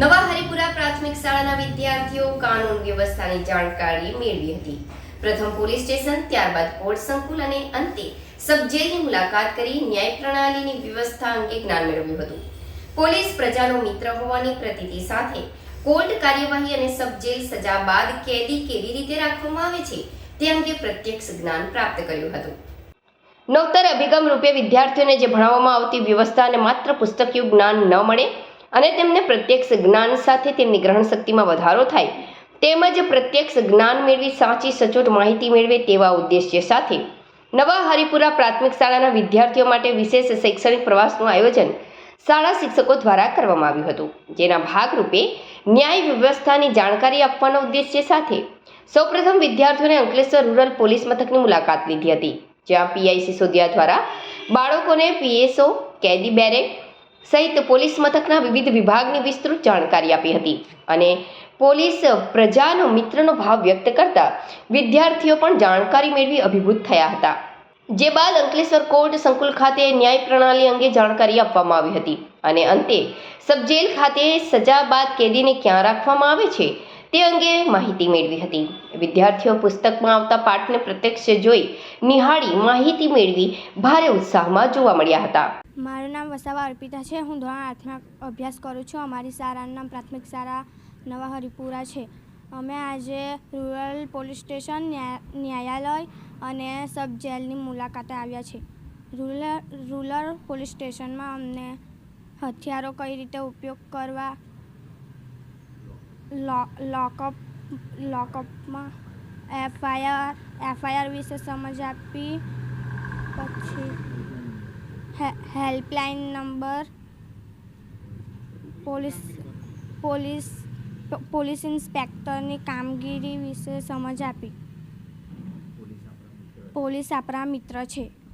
નવા હરિપુરા પ્રાથમિક શાળાના વિદ્યાર્થીઓ કાનૂન વ્યવસ્થાની જાણકારી મેળવી હતી. પ્રથમ પોલીસ સ્ટેશન, ત્યારબાદ કોર્ટ સંકુલ અને અંતે સબજેલની મુલાકાત કરી ન્યાય પ્રણાલીની વ્યવસ્થા અંગે જ્ઞાન મેળવ્યું હતું. પોલીસ પ્રજાનો મિત્ર હોવાની પ્રતીતિ સાથે કોર્ટ કાર્યવાહી અને સબજેલ સજા બાદ કેદી કેવી રીતે રાખવામાં આવે છે, તે અંગે પ્રત્યક્ષ જ્ઞાન પ્રાપ્ત કર્યું હતું. નવતર અભિગમ રૂપે વિદ્યાર્થીઓને જે ભણાવવામાં આવતી વ્યવસ્થા અને માત્ર પુસ્તકીય જ્ઞાન ન મળે અને તેમને પ્રત્યક્ષ જ્ઞાન સાથે તેમની ગ્રહણ શક્તિમાં વધારો થાય, તેમજ પ્રત્યક્ષ જ્ઞાન મેળવી સાચી, સચોટ માહિતી મેળવે તેવા ઉદ્દેશ્ય સાથે. નવા હરિપુરા પ્રાથમિક શાળાના વિદ્યાર્થીઓ માટે વિશેષ શૈક્ષણિક પ્રવાસનું આયોજન શાળા શિક્ષકો દ્વારા કરવામાં આવ્યું હતું, જેના ભાગરૂપે ન્યાય વ્યવસ્થાની જાણકારી આપવાના ઉદ્દેશ્ય સાથે સૌપ્રથમ વિદ્યાર્થીઓને અંકલેશ્વર રૂરલ પોલીસ મથકની મુલાકાત લીધી હતી, જ્યાં પીઆઈ સિસોદિયા દ્વારા બાળકોને પીએસઓ, કેદી બેરેક સહિત પોલીસ મથકના વિવિધ વિભાગની વિસ્તૃત જાણકારી આપી હતી અને પોલીસ પ્રજાનો મિત્રનો ભાવ વ્યક્ત કરતા વિદ્યાર્થીઓ પણ જાણકારી મેળવી અભિભૂત થયા હતા. જે બાદ અંકલેશ્વર કોર્ટ સંકુલ ખાતે ન્યાય પ્રણાલી અંગે જાણકારી આપવામાં આવી હતી અને અંતે સબજેલ ખાતે સજા બાદ કેદીને ક્યાં રાખવામાં આવે છે તે અંગે માહિતી મેળવી હતી. વિદ્યાર્થીઓ પુસ્તકમાં આવતા પાઠને પ્રત્યક્ષ જોઈ નિહાળી માહિતી મેળવી ભારે ઉત્સાહમાં જોવા મળ્યા હતા. મારું નામ વસાવા અર્પિતા છે. હું ધોરણ આઠમાં અભ્યાસ કરું છું. અમારી શાળાનું નામ પ્રાથમિક શાળા નવા હરિપુરા છે. અમે આજે રૂરલ પોલીસ સ્ટેશન ન્યાયાલય અને સબ જેલની મુલાકાતે આવ્યા છે રૂરલ રૂરલ પોલીસ સ્ટેશનમાં અમને હથિયારો કઈ રીતે ઉપયોગ કરવા લોકઅપ, લોકઅપમાં એફઆઈઆર એફઆઈઆર વિશે સમજ આપી પછી helpline number police police police ઇન્સ્પેક્ટરની કામગીરી વિશે સમજ આપી. પોલીસ આપણા મિત્ર છે.